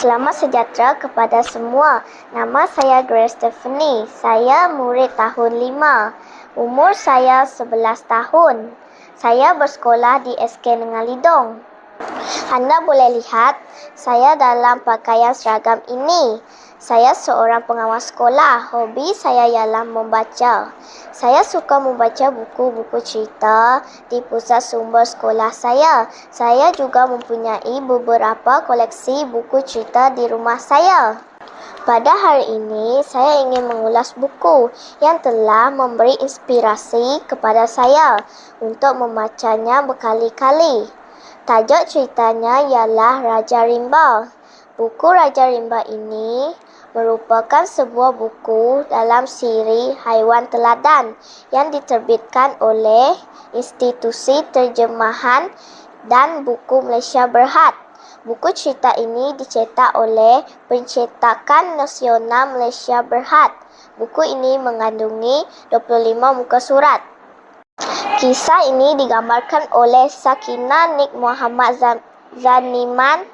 Selamat sejahtera kepada semua. Nama saya Grace Stephanie. Saya murid tahun 5. Umur saya 11 tahun. Saya bersekolah di SK Nengalidong. Anda boleh lihat saya dalam pakaian seragam ini. Saya seorang pengawas sekolah. Hobi saya ialah membaca. Saya suka membaca buku-buku cerita di pusat sumber sekolah saya. Saya juga mempunyai beberapa koleksi buku cerita di rumah saya. Pada hari ini, saya ingin mengulas buku yang telah memberi inspirasi kepada saya untuk membacanya berkali-kali. Tajuk ceritanya ialah Raja Rimba. Buku Raja Rimba ini merupakan sebuah buku dalam siri haiwan teladan yang diterbitkan oleh Institusi Terjemahan dan Buku Malaysia Berhad. Buku cerita ini dicetak oleh Pencetakan Nasional Malaysia Berhad. Buku ini mengandungi 25 muka surat. Kisah ini digambarkan oleh Sakina Nik Muhammad Zaniman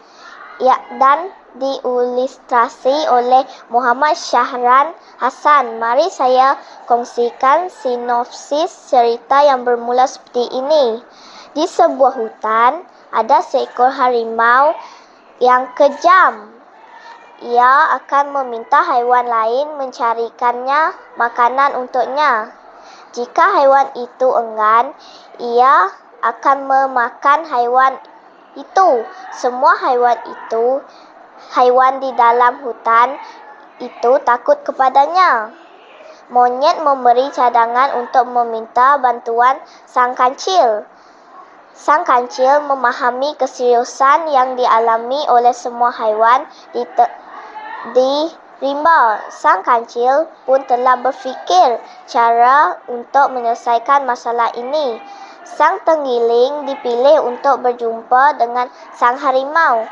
ya, dan diilustrasi oleh Muhammad Syahran Hassan. Mari saya kongsikan sinopsis cerita yang bermula seperti ini. Di sebuah hutan, ada seekor harimau yang kejam. Ia akan meminta haiwan lain mencarikannya makanan untuknya. Jika haiwan itu enggan, ia akan memakan haiwan itu. Semua haiwan itu haiwan di dalam hutan itu takut kepadanya. Monyet memberi cadangan untuk meminta bantuan sang kancil. Sang kancil memahami keseriusan yang dialami oleh semua haiwan di, di rimba. Sang kancil pun telah berfikir cara untuk menyelesaikan masalah ini. Sang tenggiling dipilih untuk berjumpa dengan sang harimau.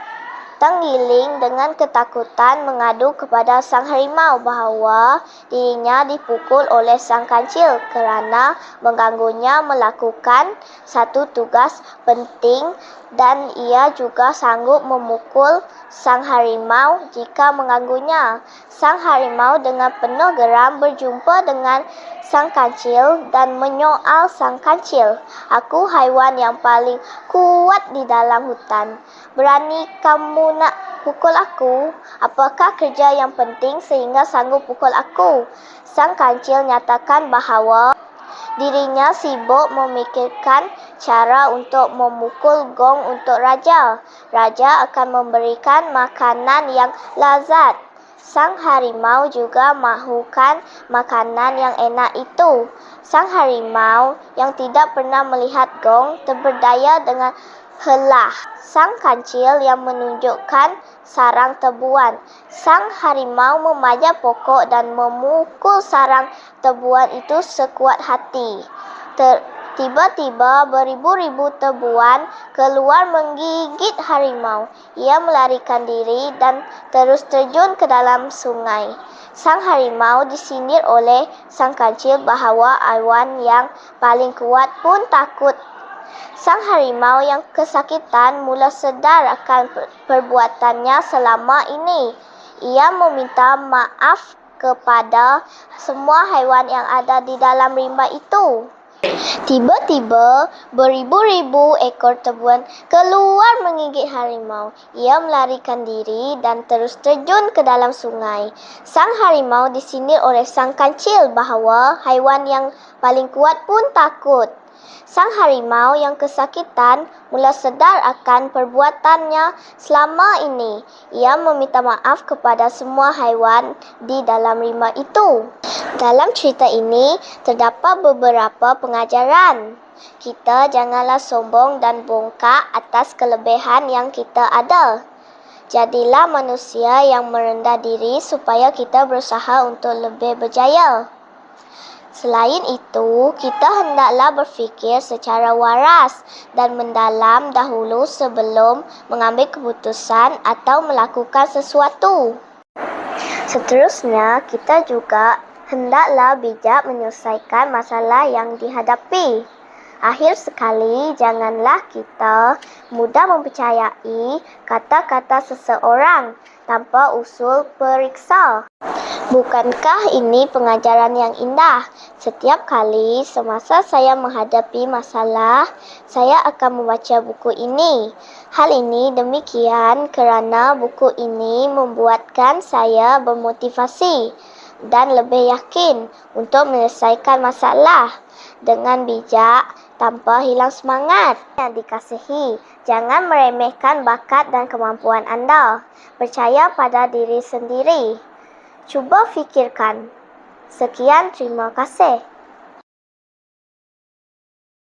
Tenggiling dengan ketakutan mengadu kepada sang harimau bahawa dirinya dipukul oleh sang kancil kerana mengganggunya melakukan satu tugas penting dan ia juga sanggup memukul sang harimau jika mengganggunya. Sang harimau dengan penuh geram berjumpa dengan sang kancil dan menyoal sang kancil. Aku haiwan yang paling kuat di dalam hutan. Berani kamu nak pukul aku? Apakah kerja yang penting sehingga sanggup pukul aku? Sang kancil nyatakan bahawa dirinya sibuk memikirkan cara untuk memukul gong untuk raja. Raja akan memberikan makanan yang lazat. Sang harimau juga mahukan makanan yang enak itu. Sang harimau yang tidak pernah melihat gong terberdaya dengan helah sang kancil yang menunjukkan sarang tebuan. Sang harimau memajak pokok dan memukul sarang tebuan itu sekuat hati. Ter Tiba-tiba beribu-ribu tebuan keluar menggigit harimau. Ia melarikan diri dan terus terjun ke dalam sungai. Sang harimau disindir oleh sang kancil bahawa awan yang paling kuat pun takut Sang harimau yang kesakitan mula sedar akan perbuatannya selama ini. Ia meminta maaf kepada semua haiwan yang ada di dalam rimba itu. Tiba-tiba, beribu-ribu ekor tebuan keluar menggigit harimau. Ia melarikan diri dan terus terjun ke dalam sungai. Sang harimau disindir oleh sang kancil bahawa haiwan yang paling kuat pun takut. Sang harimau yang kesakitan mula sedar akan perbuatannya selama ini. Ia meminta maaf kepada semua haiwan di dalam rimba itu. Dalam cerita ini terdapat beberapa pengajaran. Kita janganlah sombong dan bongkak atas kelebihan yang kita ada. Jadilah manusia yang merendah diri supaya kita berusaha untuk lebih berjaya. Selain itu, kita hendaklah berfikir secara waras dan mendalam dahulu sebelum mengambil keputusan atau melakukan sesuatu. Seterusnya, kita juga hendaklah bijak menyelesaikan masalah yang dihadapi. Akhir sekali, janganlah kita mudah mempercayai kata-kata seseorang tanpa usul periksa. Bukankah ini pengajaran yang indah? Setiap kali semasa saya menghadapi masalah, saya akan membaca buku ini. Hal ini demikian kerana buku ini membuatkan saya bermotivasi dan lebih yakin untuk menyelesaikan masalah dengan bijak tanpa hilang semangat. Yang dikasihi, jangan meremehkan bakat dan kemampuan anda. Percaya pada diri sendiri. Cuba fikirkan. Sekian, terima kasih.